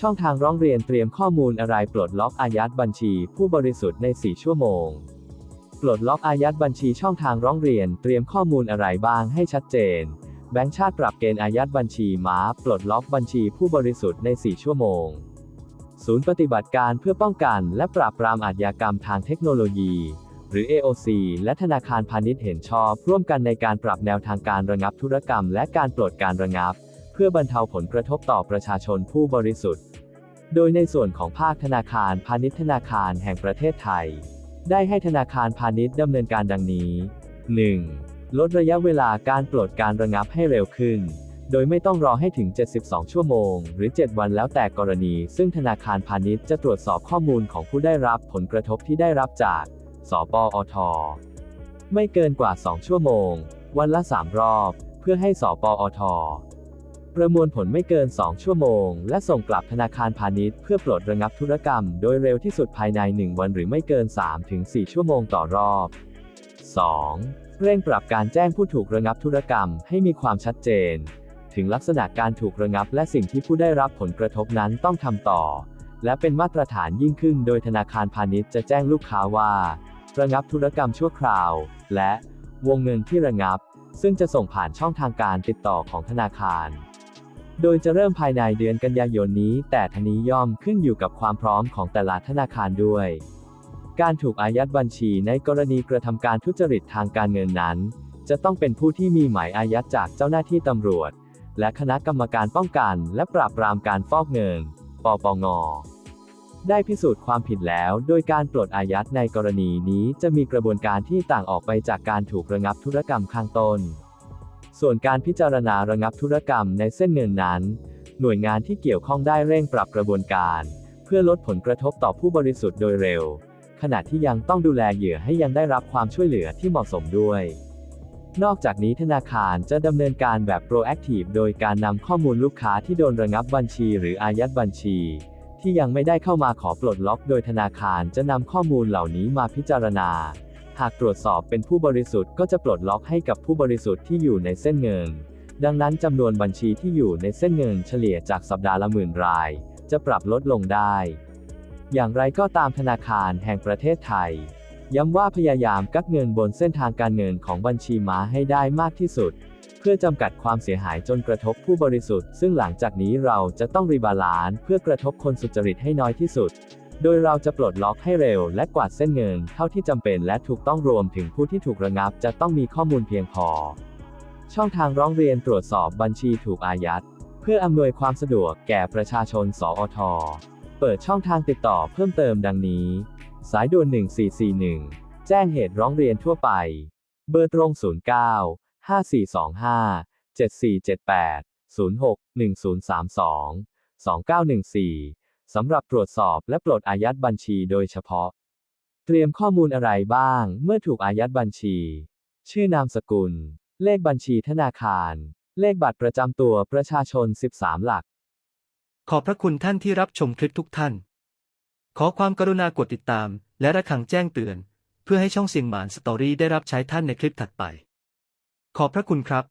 ช่องทางร้องเรียนเตรียมข้อมูลอะไรปลดล็อกอายัดบัญชี ผู้บริสุทธิ์ใน 4 ชั่วโมง ปลดล็อกอายัดบัญชีช่องทางร้องเรียนเตรียมข้อมูลอะไรบ้างให้ชัดเจน แบงก์ชาติปรับเกณฑ์อายัดบัญชีม้า ปลดล็อกบัญชีผู้บริสุทธิ์ใน 4 ชั่วโมง ศูนย์ปฏิบัติการเพื่อป้องกันและปราบปรามอาชญากรรมทางเทคโนโลยี หรือ AOC และธนาคารพาณิชย์เห็นชอบ ร่วมกันในการปรับแนวทางการระงับธุรกรรม และการปลดการระงับ เพื่อบรรเทาผลกระทบต่อประชาชนผู้บริสุทธิ์ โดยในส่วนของภาคธนาคารพาณิชย์ธนาคารแห่งประเทศไทย ได้ให้ธนาคารพาณิชย์ดำเนินการดังนี้ 1. ลดระยะเวลาการปลดการระงับให้เร็วขึ้น โดยไม่ต้องรอให้ถึง 72 ชั่วโมง หรือ 7 วันแล้วแต่กรณี ซึ่งธนาคารพาณิชย์จะตรวจสอบข้อมูลของผู้ได้รับผลกระทบที่ได้รับจาก สปอท ไม่เกินกว่า 2 ชั่วโมง วันละ 3 รอบ เพื่อให้สปอท ประมวลผลไม่เกิน 2 ชั่วโมง และส่งกลับธนาคารพาณิชย์เพื่อปลดระงับธุรกรรมโดยเร็วที่สุดภายใน 1 วันหรือไม่เกิน 3-4 ชั่วโมงต่อรอบ 2. เร่งปรับการแจ้งผู้ถูกระงับธุรกรรมให้มีความชัดเจน ถึงลักษณะการถูกระงับและสิ่งที่ผู้ได้รับผลกระทบนั้นต้องทำต่อ และเป็นมาตรฐานยิ่งขึ้น โดยธนาคารพาณิชย์จะแจ้งลูกค้าว่า ระงับธุรกรรมชั่วคราว และวงเงินที่ระงับ ซึ่งจะส่งผ่านช่องทางการติดต่อของธนาคาร โดยจะเริ่มภายในเดือนกันยายนนี้ แต่ทานี้ย่อมขึ้นอยู่กับความพร้อมของแต่ละธนาคารด้วย การถูกอายัดบัญชีในกรณีกระทำการทุจริตทางการเงินนั้น จะต้องเป็นผู้ที่มีหมายอายัดจากเจ้าหน้าที่ตำรวจ และคณะกรรมการป้องกัน และปราบปรามการฟอกเงิน ปปง ได้พิสูจน์ความผิดแล้ว โดยการปลดอายัดในกรณีนี้จะมีกระบวนการที่ต่างออกไปจากการถูกระงับธุรกรรมข้างต้น ส่วนการพิจารณาระงับธุรกรรมในเส้นเงินนั้น หน่วยงานที่เกี่ยวข้องได้เร่งปรับกระบวนการ เพื่อลดผลกระทบต่อผู้บริสุทธิ์โดยเร็ว ขณะที่ยังต้องดูแลเหยื่อให้ยังได้รับความช่วยเหลือที่เหมาะสมด้วยนอกจากนี้ธนาคารจะดำเนินการแบบ proactive โดยการนำข้อมูลลูกค้าที่โดนระงับบัญชีหรืออายัดบัญชี ที่ยังไม่ได้เข้ามาขอปลดล็อก โดยธนาคารจะนำข้อมูลเหล่านี้มาพิจารณา หากตรวจสอบเป็นผู้บริสุทธิ์ก็จะปลดล็อกให้กับผู้บริสุทธิ์ที่อยู่ในเส้นเงิน ดังนั้นจำนวนบัญชีที่อยู่ในเส้นเงินเฉลี่ยจากสัปดาห์ละหมื่นราย จะปรับลดลงได้ อย่างไรก็ตามธนาคารแห่งประเทศไทย ย้ำว่าพยายามกักเงินบนเส้นทางการเงินของบัญชีม้าให้ได้มากที่สุด เพื่อจำกัดความเสียหายจนกระทบผู้บริสุทธิ์ ซึ่งหลังจากนี้เราจะต้องรีบาลานซ์เพื่อกระทบคนสุจริตให้น้อยที่สุด โดยเราจะปลดล็อกให้เร็วและกวาดเส้นเงินเท่าที่จำเป็นและถูกต้องรวมถึงผู้ที่ถูกระงับจะต้องมีข้อมูลเพียงพอ ช่องทางร้องเรียนตรวจสอบบัญชีถูกอายัด เพื่ออำนวยความสะดวกแก่ประชาชน สอท เปิดช่องทางติดต่อเพิ่มเติมดังนี้ สายด่วน 1441 แจ้งเหตุร้องเรียนทั่วไป เบอร์ตรง 09 5425 7478 06 1032 2914 สำหรับตรวจสอบและปลดอายัดบัญชีโดยเฉพาะ เตรียมข้อมูลอะไรบ้าง เมื่อถูกอายัดบัญชี ชื่อนามสกุล เลขบัญชีธนาคาร เลขบัตรประจำตัวประชาชน 13 หลัก ขอบพระคุณท่านที่รับชมคลิปทุกท่าน ขอความกรุณากดติดตาม และระฆังแจ้งเตือน เพื่อให้ช่องเสียงหมานสตอรี่ได้รับใช้ท่านในคลิปถัดไป ขอบพระคุณครับ